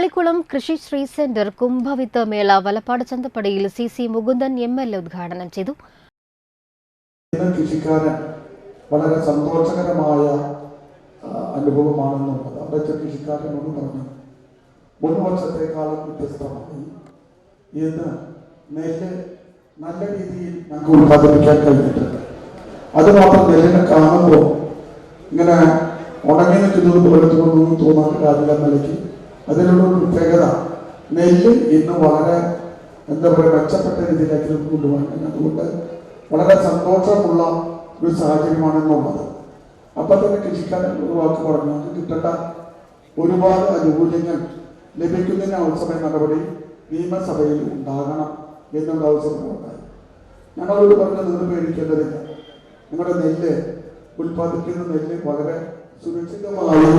കാളിക്കുളം Krishisree centre കുംഭവിത്ത് മേള Valappad ചന്തപ്പടിയിൽ C C Mukundan M L A ഉദ്ഘാടനം ചെയ്തു. കൃഷിക്കാരൻ വളരെ സന്തോഷകരമായ അനുഭവമാണെന്നും അവിടുത്തെ കൃഷിക്കാരനോട് പറഞ്ഞു. മൂന്ന് വർഷത്തെക്കാളും വ്യത്യസ്തമായി. ഇന്ന് നെല്ല് നല്ല രീതിയിൽ ഞങ്ങൾക്ക് ഉത്പാദിപ്പിക്കാൻ കഴിഞ്ഞിട്ടുണ്ട്. അതുമാത്രം നെല്ലിനെ കാണുമ്പോൾ ഇങ്ങനെ ഉണങ്ങി നിൽക്കുന്നത് പോലെ തോന്നുന്നു തോന്നാൻ കാര്യമില്ല നിലയ്ക്ക് അതിനുള്ള പ്രത്യേകത നെല്ല് ഇന്ന് വളരെ എന്താ പറയുക മെച്ചപ്പെട്ട രീതിയിലേക്ക് കൊണ്ടുപോകാൻ അതുകൊണ്ട് വളരെ സന്തോഷമുള്ള ഒരു സാഹചര്യമാണെന്നുള്ളത് അപ്പം തന്നെ കൃഷിക്കാരൻ ഒരു വാക്ക് പറഞ്ഞു കിട്ടേണ്ട ഒരുപാട് ആനുകൂല്യങ്ങൾ ലഭിക്കുന്നതിന് അവസരം നടപടി നിയമസഭയിൽ ഉണ്ടാകണം എന്നുള്ള ആവശ്യമുണ്ടായി ഞങ്ങളോട് പറഞ്ഞത് നിന്ന് പേടിക്കേണ്ടതില്ല. നിങ്ങളുടെ നെല്ല് ഉൽപ്പാദിപ്പിക്കുന്ന നെല്ല് വളരെ സുരക്ഷിതമായി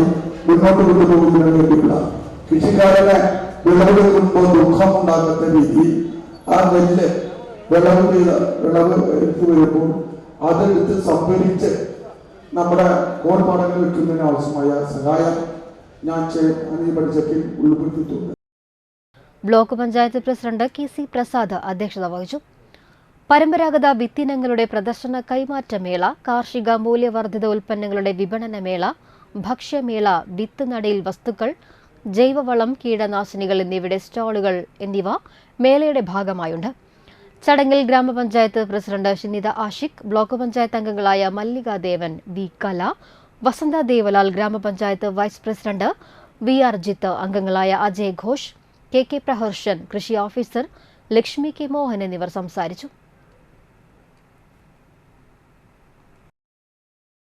മുന്നോട്ട് കൊണ്ടുപോകുന്നതിന് വേണ്ടിയുള്ള കൃഷിക്കാരനെ വിളവെടുക്കുമ്പോൾ ദുഃഖമുണ്ടാകാത്ത രീതി ആ നെല്ല് വിളവ് ചെയ്ത വിളവ് എടുത്തു വരുമ്പോൾ അതെടുത്ത് സംഭരിച്ച് നമ്മുടെ കോൺപാടങ്ങൾ വെക്കുന്നതിന് ആവശ്യമായ സഹായം ഞാൻ ഈ ഉൾപ്പെടുത്തിയിട്ടുണ്ട്. Block panchayat president K C Prasad അധ്യക്ഷത വഹിച്ചു. പരമ്പരാഗത വിത്തിനങ്ങളുടെ പ്രദർശന കൈമാറ്റ മേള കാർഷിക മൂല്യവർദ്ധിത ഉൽപ്പന്നങ്ങളുടെ വിപണന മേള ഭക്ഷ്യമേള വിത്ത് നടയിൽ വസ്തുക്കൾ ജൈവവളം കീടനാശിനികൾ എന്നിവയുടെ സ്റ്റാളുകൾ എന്നിവ മേളയുടെ ഭാഗമായുണ്ട്. ചടങ്ങിൽ ഗ്രാമപഞ്ചായത്ത് പ്രസിഡന്റ് ഷിനിത ആഷിഖ് ബ്ലോക്ക് പഞ്ചായത്ത് അംഗങ്ങളായ മല്ലിക ദേവൻ വി കല വസന്ത ദേവലാൽ ഗ്രാമപഞ്ചായത്ത് vice president V R Jith അംഗങ്ങളായ അജയ് ഘോഷ് കെ കെ പ്രഹർഷൻ കൃഷി ഓഫീസർ ലക്ഷ്മി കെ മോഹൻ എന്നിവർ സംസാരിച്ചു.